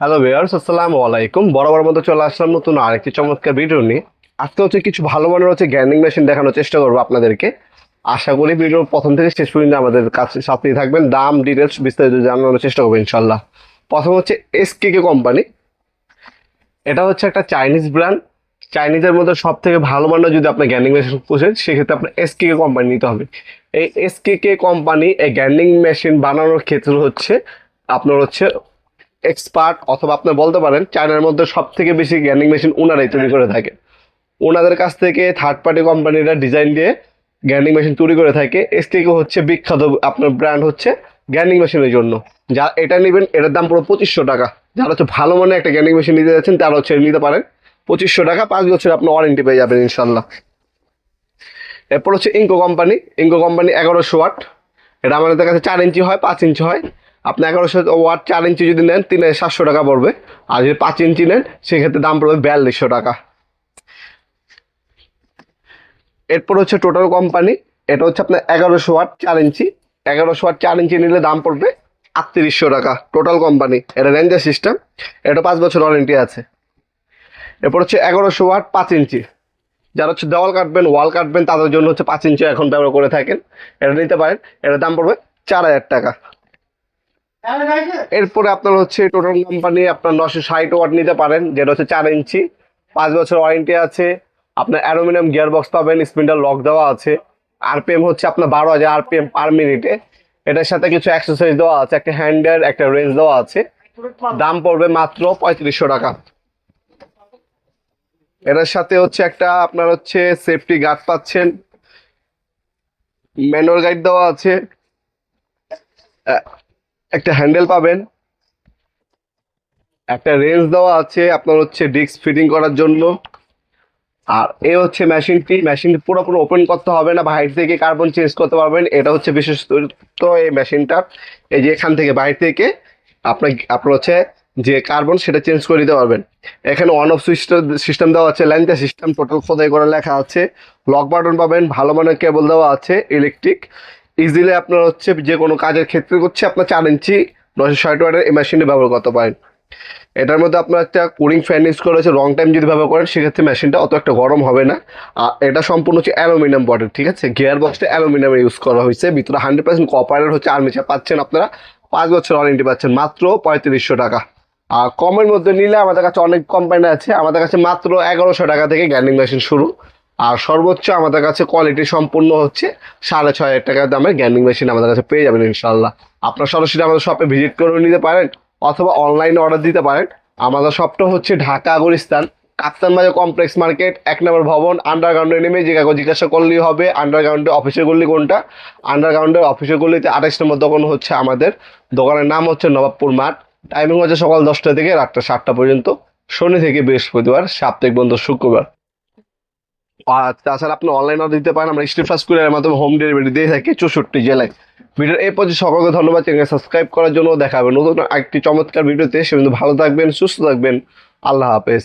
Hello viewers আসসালামু আলাইকুম। বরাবর মতো চলে আসলাম নতুন আরেকটি চমৎকার ভিডিও নিয়ে। আজকে হচ্ছে কিছু ভালো মানের হচ্ছে গ্যান্ডিং মেশিন দেখানোর চেষ্টা করব আপনাদেরকে। আশা করি ভিডিও প্রথম থেকে শেষ পর্যন্ত আমাদের কাছে সাথেই থাকবেন। দাম ডিটেলস বিস্তারিত জানানোর চেষ্টা করব ইনশাল্লাহ প্রথম হচ্ছে এসকেকে কোম্পানি এটা হচ্ছে একটা চাইনিজ ব্র্যান্ড চাইনিজের মধ্যে সব থেকে ভালো মানের যদি আপনি গ্যান্ডিং মেশিন পুষেন সেক্ষেত্রে আপনার এসকেকে কোম্পানি নিতে হবে। এই এসকেকে কোম্পানি এই গ্যান্ডিং মেশিন বানানোর ক্ষেত্রে হচ্ছে আপনার হচ্ছে এক্সপার্ট অথবা আপনি বলতে পারেন, চায়নার মধ্যে সব থেকে বেশি গ্যান্ডিং মেশিন ওনারাই তৈরি করে থাকে। ওনাদের কাছ থেকে থার্ড পার্টি কোম্পানিরা ডিজাইন দিয়ে গ্যান্ডিং মেশিন তৈরি করে থাকে। এসটিকে হচ্ছে বিখ্যাত আপনার ব্র্যান্ড হচ্ছে গ্যান্ডিং মেশিনের জন্য। যা এটা নেবেন, এটার দাম পুরো পঁচিশশো টাকা। যারা হচ্ছে ভালো মানের একটা গ্যান্ডিং মেশিন নিতে যাচ্ছেন তারা হচ্ছে নিতে পারেন। পঁচিশশো টাকা, পাঁচ বছর আপনার ওয়ারেন্টি পেয়ে যাবেন ইনশাল্লাহ এরপর হচ্ছে ইঙ্কো কোম্পানি ইঙ্কো কোম্পানি এগারোশো ওয়াট। এটা আমাদের কাছে চার ইঞ্চি হয়, পাঁচ ইঞ্চি হয়। আপনি এগারোশো ওয়াট চার ইঞ্চি যদি নেন, তিন সাতশো টাকা পড়বে। আর যদি পাঁচ ইঞ্চি নেন, সেক্ষেত্রে দাম পড়বে বিয়াল্লিশশো টাকা। এরপর হচ্ছে টোটাল কোম্পানি এটা হচ্ছে আপনার এগারোশো ওয়াট চার ইঞ্চি। এগারোশো ওয়াট চার ইঞ্চি নিলে দাম পড়বে আটত্রিশশো টাকা টোটাল কোম্পানি এটা রেঞ্জার সিস্টেম এটা পাঁচ বছর ওয়ারেন্টি আছে। এরপর হচ্ছে এগারোশো ওয়াট পাঁচ ইঞ্চি। যারা হচ্ছে দেওয়াল কাটবেন, ওয়াল কাটবেন, তাদের জন্য হচ্ছে পাঁচ ইঞ্চি এখন ব্যবহার করে থাকেন। এটা নিতে পারেন, এটার দাম পড়বে চার হাজার টাকা। এরপরে আপনার হচ্ছে টোটাল কোম্পানি আপনার নশো ষাট ওয়াট নিতে পারেন, যেটা হচ্ছে চার ইঞ্চি। পাঁচ বছর ওয়ারেন্টি আছে, আপনার অ্যালুমিনিয়াম গিয়ার বক্স পাবেন স্পিন্ডার লক দেওয়া আছে। আরপিএম হচ্ছে আপনার বারো হাজার আরপিএম পার মিনিটে এটার সাথে কিছু এক্সারসাইজ দেওয়া আছে, একটা হ্যান্ডেল একটা রেঞ্জ দেওয়া আছে। দাম পড়বে মাত্র পঁয়ত্রিশশো টাকা। এটার সাথে হচ্ছে একটা আপনার হচ্ছে সেফটি গার্ড পাচ্ছেন। ম্যানুয়াল গাইড দেওয়া আছে। একটা হ্যান্ডেল পাবেন। একটা রেঞ্জ দেওয়া আছে আপনার হচ্ছে ডিস্ক ফিটিং করার জন্য। আর এ হচ্ছে মেশিনটি মেশিনটি পুরোপুরি ওপেন করতে হবে না, বাইরে থেকে কার্বন চেঞ্জ করতে পারবেন। এটা হচ্ছে বিশেষত এই মেশিনটা এই যে এখান থেকে বাইরে থেকে আপনার আপনার হচ্ছে যে কার্বন সেটা চেঞ্জ করে দিতে পারবেন। এখানে অন অফ সিস্টেম সিস্টেম দেওয়া আছে ল্যান্ডা সিস্টেম টোটাল খোদাই করে লেখা আছে। লক বাটন পাবেন, ভালো মানের কেবল দেওয়া আছে ইলেকট্রিক ইজিলি আপনার হচ্ছে যে কোনো কাজের ক্ষেত্রে হচ্ছে আপনার চার ইঞ্চি নশো ষাট ওয়াটের এই মেশিনটি ব্যবহার করতে পারেন। এটার মধ্যে আপনার একটা কুলিং ফ্যান ইউজ করা হয়েছে লং টাইম যদি ব্যবহার করেন, সেক্ষেত্রে মেশিনটা অত একটা গরম হবে না। আর এটা সম্পূর্ণ হচ্ছে অ্যালুমিনিয়াম বডি ঠিক আছে? গিয়ার বক্সটা অ্যালুমিনিয়াম ইউজ করা হয়েছে, ভিতরে হান্ড্রেড পার্সেন্ট কপারের হচ্ছে আর্মিচার পাচ্ছেন আপনারা। পাঁচ বছর ওয়ারেন্টি পাচ্ছেন, মাত্র পঁয়ত্রিশশো টাকা। আর কমের মধ্যে নিলে আমাদের কাছে অনেক কোম্পানি আছে, আমাদের কাছে মাত্র এগারোশো টাকা থেকে গ্যান্ডিং মেশিন শুরু। আর সর্বোচ্চ আমাদের কাছে কোয়ালিটি সম্পূর্ণ হচ্ছে সাড়ে ছয় হাজার টাকার দামের গ্যামিং মেশিন আমাদের কাছে পেয়ে যাবেন ইনশাল্লাহ আপনার সরাসরি আমাদের শপে ভিজিট করে নিতে পারেন অথবা অনলাইনে অর্ডার দিতে পারেন। আমাদের শপটা হচ্ছে ঢাকা গুলিস্তান, কাপ্তান বাজার কমপ্লেক্স মার্কেট এক নম্বর ভবন আন্ডারগ্রাউন্ডে নেমে যে জিজ্ঞাসা করলেই হবে আন্ডারগ্রাউন্ডে অফিসের গল্লি কোনটা? আন্ডারগ্রাউন্ডের অফিসের গল্লিতে আঠাশ নম্বর দোকান হচ্ছে আমাদের। দোকানের নাম হচ্ছে নবাবপুর মাঠ। টাইমিং হচ্ছে সকাল দশটা থেকে রাতটা সাতটা পর্যন্ত। শনি থেকে বৃহস্পতিবার, সাপ্তাহিক বন্ধ শুক্রবার। তাছাড়া আপনি অনলাইন অর্ডার দিতে পারেন। আমরা স্ট্রিট ফাস্ট কুরিয়ারের মাধ্যমে হোম ডেলিভারি দিয়ে থাকি চৌষট্টি জেলায়। ভিডিওর এই পর্যন্ত সকলকে ধন্যবাদ। চ্যানেল সাবস্ক্রাইব করার জন্য দেখা হবে নতুন একটি চমৎকার ভিডিওতে। সে ভালো থাকবেন, সুস্থ থাকবেন। আল্লাহ হাফেজ।